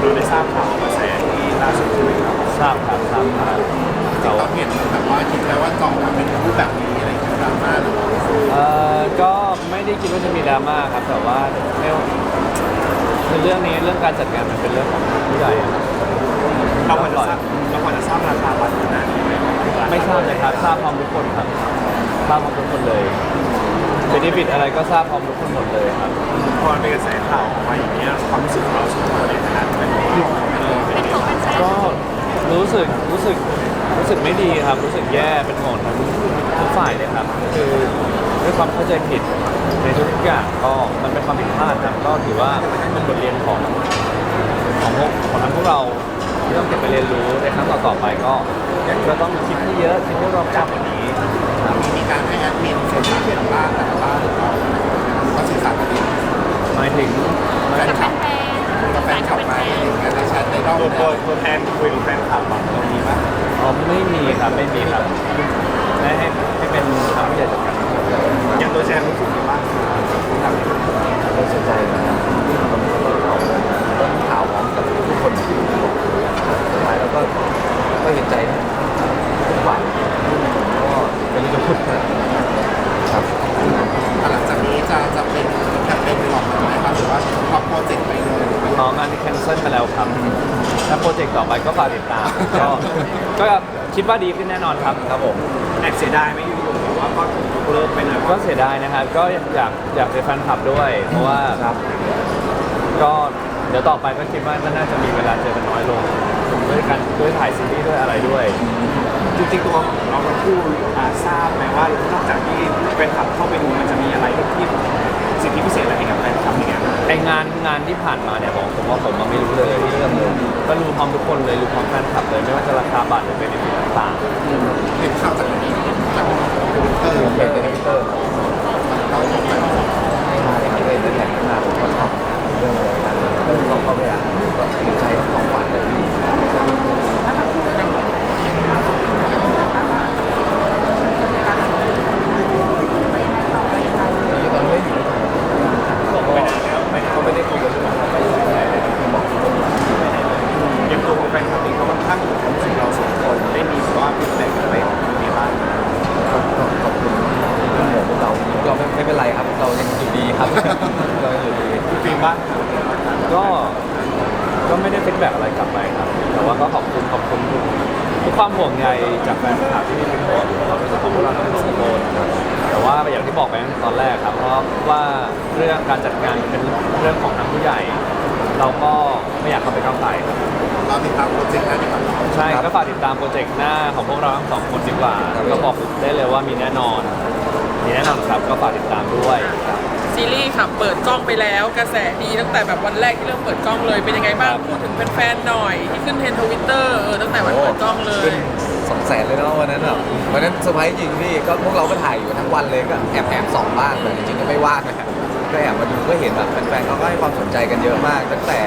เราได้ทราบข่าวกระแสที่ล่าสุดใช่ไหมครับทราบครับทราบครับแต่เราว่เห็นแบบว่าคิดแล้วว่าจองมาเป็นรูปแบบนี้อะไรอย่างเงี้ยดราม่าหรือว่าเอ่อก็ไม่ได้คิดว่าจะมีดราม่าครับแต่ว่าไม่คือเรื่องนี้เรื่องการจัดงานมันเป็นเรื่องของผู้ใหญ่อะครับเราควรจะทราบเราควรจะทราบราคาบัตรขนาดนี้ไหมไม่ทราบเลยครับทราบพร้อมทุกคนครับทราบพร้อมทุกคนเลย เบนฟิตอะไรก็ทราบพร้อมทุกคนหมดเลยครับพอเป็นกระแสข่าวออกมาอย่างเงี้ยความรู้สึกของเราสองคนในฐานะเป็นพี่น้องกันเลยเป็นยังไงก็รู้สึกรู้สึกรู้สึกไม่ดีครับ รู้สึกแย่เป็นห่วงทั้งทุกฝ่ายเลยครับ คือด้วยความเข้าใจผิดในทุกๆอย่างก็มันเป็นความผิดพลาดครับก็ถือว่าเป็นบทเรียนของของพวกของทั้งพวกเราที่ต้องเก็บไปเรียนรู้ในครั้งต่อๆไปก็ก็ต้องคิดให้เยอะคิดให้รอบคอบกว่านี้ ครับมีมีการให้แอดมินสื่อสารกับบ้านแต่ละบ้านหรือเปล่าก็สื่อสารกันเองหมายถึงหมายถึงกับแฟนคลับมาอะไรอย่างเงี้ยในแชทในรอบตัวตัวตัวแทนคุยกับแฟนคลับอะเรามีปะอ๋อไม่มีครับไม่มีครับให้ให้ให้เป็นทางผู้ใหญ่จัดการอย่างตัวแทนรู้สึกยังไงบ้างครับก็เสียใจนะครับต้นข่าวพร้อมกับทุกคนสุดท้ายแล้วก็ก็เห็นใจทุกฝ่ายก็ไม่รู้จะพูดอะไรครับ หลังจากนี้จะจะเป็นแคมเปญหลอกมาไหมครับหรือว่าพอโปรเจกต์ไปเลยหรือว่า น้องงานที่แคนเซิลไป แล้วครับถ้าโปรเจกต์ต่อไปก็ฝากติดตาม ก็ก็คิดว่าดีขึ้นแน่นอนครับครับผมแอบเสียดายไหมอยู่ๆแต่ว่าก็ถูกยกเลิกไปหน่อยก็เสียดายนะครับ ก็อยากอยากเป็นแฟนคลับด้วย เพราะว่าก็เดี๋ยวต่อไปก็คิดว่าก็น่าจะมีเวลาเจอกันน้อยลงด้วยกันด้วยถ่ายซีรีส์ด้วยอะไรด้วย จริงๆตัวเราทั้งคู่อ่าทราบไหมว่านอกจากที่แฟนคลับเข้าไปดูมันจะมีอะไรที่สิทธิพิเศษอะไรให้กับแฟนคลับอย่างเงี้ยไอ งานงานที่ผ่านมาเนี่ยบอกผมว่าผมมาไม่รู้เลยเรื่องเลยก็รู้พร้อมทุกคนเลยรู้พร้อมแฟนคลับเลยไม่ว่าจะราคาบัตรหรือเป็นสิ่งต่างเห็นข่าวจากไหนจากทวิตเตอร์ผมเป็นในทวิตเตอร์ เราลงไป ให้มาในประเทศนั่นแหละขึ้นมาผมก็ชอบเรื่องอะไรกันเรื่องเขาเข้าไปอ่านก็เห็นใจทั้งสองฝ่ายเลยที่ตอนไม่อยู่ด้วยกัน ๆส่งไปไหนแล้วไม่ เขาไม่ได้คุยกันเรื่องอะไรเลยบอก อย่างตัวของแฟนคลับเองเขาค่อนข้างอยู่ความรู้สึกเราสองคนได้มีแบบว่าฟีดแบ็กอะไรในบ้าง ก็ก็ขอบคุณที่เป็นห่วงพวกเราเราไม่ไม่เป็นไรครับ เรายังอยู่ดีครับ เรายังอยู่ดี คุณฟิล์มบ้าง ก็ก็ไม่ได้ฟีดแบ็กอะไรกลับไปครับ แต่ว่าก็ขอบคุณขอบคุณทุกทุกความห่วง ใยจากแฟนคลับที่เป็นห่วงเราเป็นของพวกเราทั้งสองคนแต่ว่าอย่างที่บอกไปตั้งแต่ตอนแรกครับเพราะว่าเรื่องการจัดงานเป็นเรื่องของทางผู้ใหญ่ เราก็ไม่อยากเข้าไปก้าวไก่ครับเราติดตามโปรเจกต์นั้นดีกว่าใช่ก็ฝากติดตามโปรเจกต์หน้าของพวกเราทั้งสองคนดีกว่าครับก็บอกได้เลยว่ามีแน่นอนมีแน่นอนครับก็ฝากติดตามด้วยซีรีส์ค่ะเปิดกล้องไปแล้วกระแสดีตั้งแต่แบบวันแรกที่เริ่มเปิดกล้องเลยเป็นยังไงบ้างครับพูดถึงแฟนๆหน่อยที่ขึ้นเทรนทวิตเตอร์เออตั้งแต่วันเปิดกล้องเลยขึ้น สองแสนเลยเนาะวันนั้นแบบวันนั้นเซอร์ไพรส์จริงพี่ก็พวกเราก็ถ่ายอยู่ทั้งวันเลยก็แอบแอบส่องบ้างแต่จริงๆก็ไม่ว่างนะก็แอบมาดูก็เห็นแบบแฟนๆเขาก็ให้ความสนใจกันเยอะมาก ตั้งแต่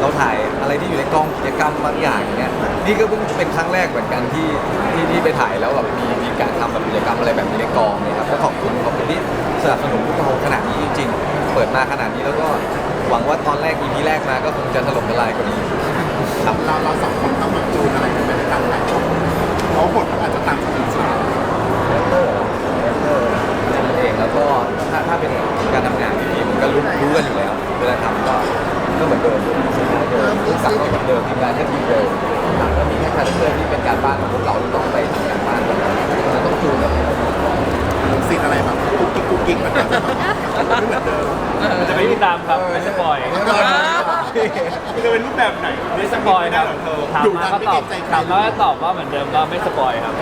เราถ่ายอะไรที่อยู่ในกล้องกิจกรรมบางอย่างเงี้ยนี่ก็เพิ่งเป็นครั้งแรกเหมือนกันที่ที่ที่ไปถ่ายแล้วแบบมีมีการทำแบบกิจกรรมอะไรแบบนี้ในกองเนี่ยครับก็ขอบคุณขอบคุณที่สนับสนุนพวกเราขนาดนี้จริง ๆ เปิดมาขนาดนี้แล้วก็หวังว่าตอนแรก EP แรกมาก็คงจะถล่มทลายกว่านี้ เราเราเราสองคนต้องมาจูนอะไรกันไปในการถ่ายทำ เพราะบทมันอาจจะต่างกันจริงคาแรคเตอร์คาแรคเตอร์นั่นเองแล้วก็ถ้าถ้าเป็นการทำงานอย่างนี้มันก็รู้รู้กันอยู่แล้วเวลาทำก็ก็เหมือนเดิมสุดท้ายเดิมรู้สักก็เหมือนเดิมทีมงานก็ทีมเดิมครับก็มีแค่คาแรคเตอร์ที่เป็นการบ้านของพวกเราที่ต้องไปทำการบ้านกันมันต้องจูนกันๆซีนอะไรแบบกุ๊กกิ๊กกุ๊กกิ๊กมันอาจจะแบบไม่เหมือนเดิม มันจะไม่ติดตามครับ ไม่สปอย มันจะเป็นรูปแบบไหนไม่สปอยครับเธอถามมาก็ตอบถามมาก็ตอบว่าเหมือนเดิมก็ไม่สปอยครับ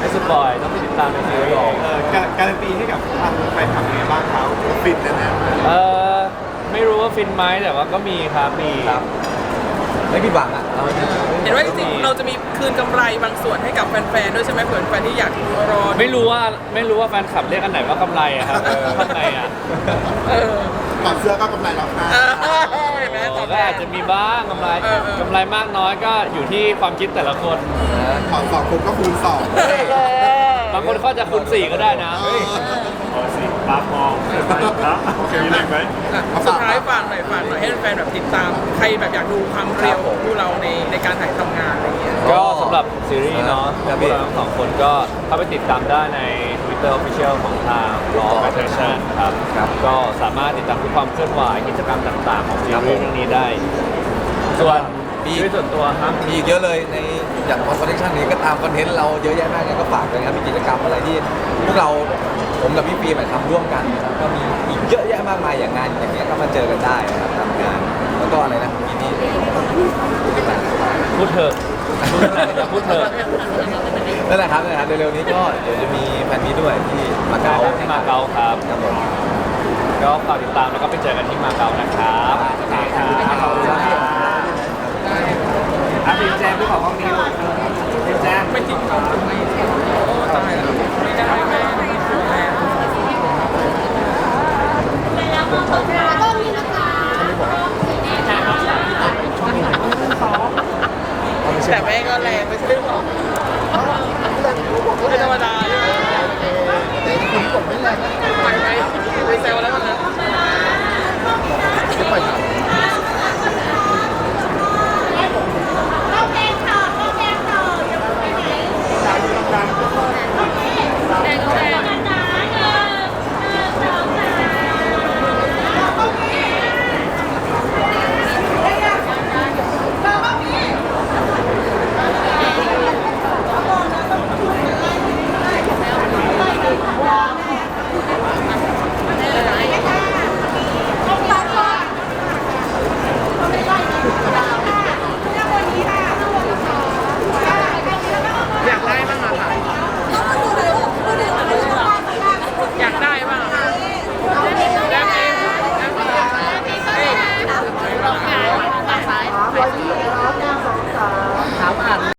ไม่สปอยต้องไปติดตามในซีรีส์เองเออการการันตีให้กับทางแฟนคลับยังไงบ้างครับฟินแน่ๆ เออไม่รู้ว่าฟินไหมแต่ว่าก็มีครับมีครับ ไม่ผิดหวังอะเอาจริงๆเห็นว่าจริงๆเราจะมีคืนกำไรบางส่วนให้กับแฟนๆด้วยใช่ไหมเผื่อแฟนที่อยากรอไม่รู้ว่าไม่รู้ว่าแฟนคลับเรียกอันไหนว่ากำไรอะครับข้างในอะเออถอดเสื้อก็กำไรเราค่ะเออเห็นไหมตอบก็อาจจะมีบ้างกำไรเออเออกำไรมากน้อยก็อยู่ที่ความคิดแต่ละคน ถอดสองคูณก็คูณสองบางคนเขาจะคูณสี่ก็ได้นะ เออ เอาสิปากมองไปนะมีอะไรไหมอะสุดท้ายฝากหน่อยฝากหน่อยให้แฟนๆแบบติดตาม ใครแบบอยากดูความเร็วของพวกเราในในการถ่ายทำงานอะไรเงี้ย ก็สำหรับซีรีส์เนาะครับพวกเราทั้งสองคนก็เข้าไปติดตามได้ใน Twitter Official ของทาง Law Attraction ครับครับ ก็สามารถติดตามทุกความเคลื่อนไหวกิจกรรมต่างๆ ของซีครับผรีมส์เรื่องนี้ได้ ส่วน มีชีวิตส่วนตัวครับ มีอีกเยอะเลยในอย่างคอนเทนต์นี้ก็ตามคอนเทนต์เราเยอะแยะมากเลยก็ฝากเลยนะครับมีกิจกรรมอะไรที่พวกเราผมกับพี่ปีใหม่ทำร่วมกันนะครับก็มีอีกเยอะแยะมากมายอย่างงานอย่างเงี้ยก็มาเจอกันได้นะครับทำงานแล้วก็อะไรนะมีนี่พูดเถอะพูดเถอะนั่นแหละครับนั่นแหละครับเร็วๆนี้ก็เดี๋ยวจะมีแฟนมีตด้วยที่มาเกาเก๊าที่มาเก๊าครับครับผมก็ฝากติดตามแล้วก็ไปเจอกันที่มาเก๊านะครับ